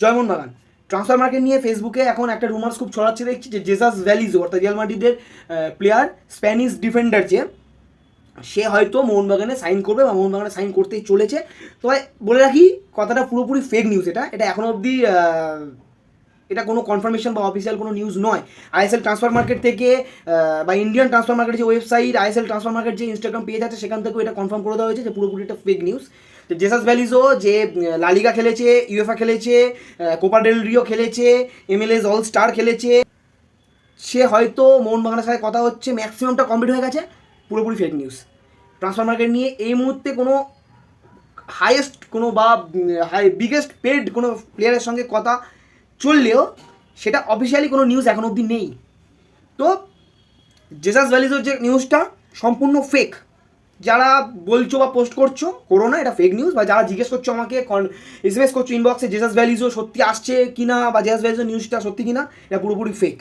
জয়মন বাগান transfer market নিয়ে ফেসবুকে এখন একটা রুমার্স খুব ছড়াচ্ছে, দেখছি যে জেসাস ভ্যালিজো অর্থাৎ রিয়াল মাদ্রিদের প্লেয়ার স্প্যানিশ ডিফেন্ডার যে, সে হয়তো মোহনবাগানে সাইন করবে বা মোহনবাগানে সাইন করতেই চলেছে। তবে বলে রাখি, কথাটা পুরোপুরি ফেক নিউজ এটা। এটা এখনও অবধি এটা কোনো কনফার্মেশন বা অফিসিয়াল কোনো নিউজ নয়। আইএসএল ট্রান্সফার মার্কেট থেকে বা ইন্ডিয়ান ট্রান্সফার মার্কেট যে ওয়েবসাইট আইএসএল ট্রান্সফার মার্কেট যে ইনস্টাগ্রাম পেজ আছে, সেখান থেকেও এটা কনফার্ম করে দেওয়া হয়েছে যে পুরোপুরি এটা ফেক নিউজ তো জেসাস ভ্যালিজও যে লালিগা খেলেছে ইউএফএ খেলেছে কোপা ডেল রিও খেলেছে এমএলএস অল স্টার খেলেছে, সে হয়তো মোহন মোহনবাগানের সাথে কথা হচ্ছে ম্যাক্সিমামটা কমপ্লিট হয়ে গেছে, পুরোপুরি ফেক নিউজ ট্রান্সফার মার্কেট নিয়ে এই মুহূর্তে কোনো হাইয়েস্ট কোনো বা হাই বিগেস্ট পেড কোনো প্লেয়ারের সঙ্গে কথা চললেও সেটা অফিসিয়ালি কোনো নিউজ এখন অবধি নেই। তো জেসাস ভ্যালিজের যে নিউজটা সম্পূর্ণ ফেক যারা বলছো বা পোস্ট করছ, করো না, এটা ফেক নিউজ বা যারা জিজ্ঞেস করছ আমাকে এস এম এস করছ ইনবক্সে জেসাস ভ্যালিজও সত্যি আসছে কিনা বা জেসাস ভ্যালিজের নিউজটা সত্যি কিনা, এটা পুরোপুরি ফেক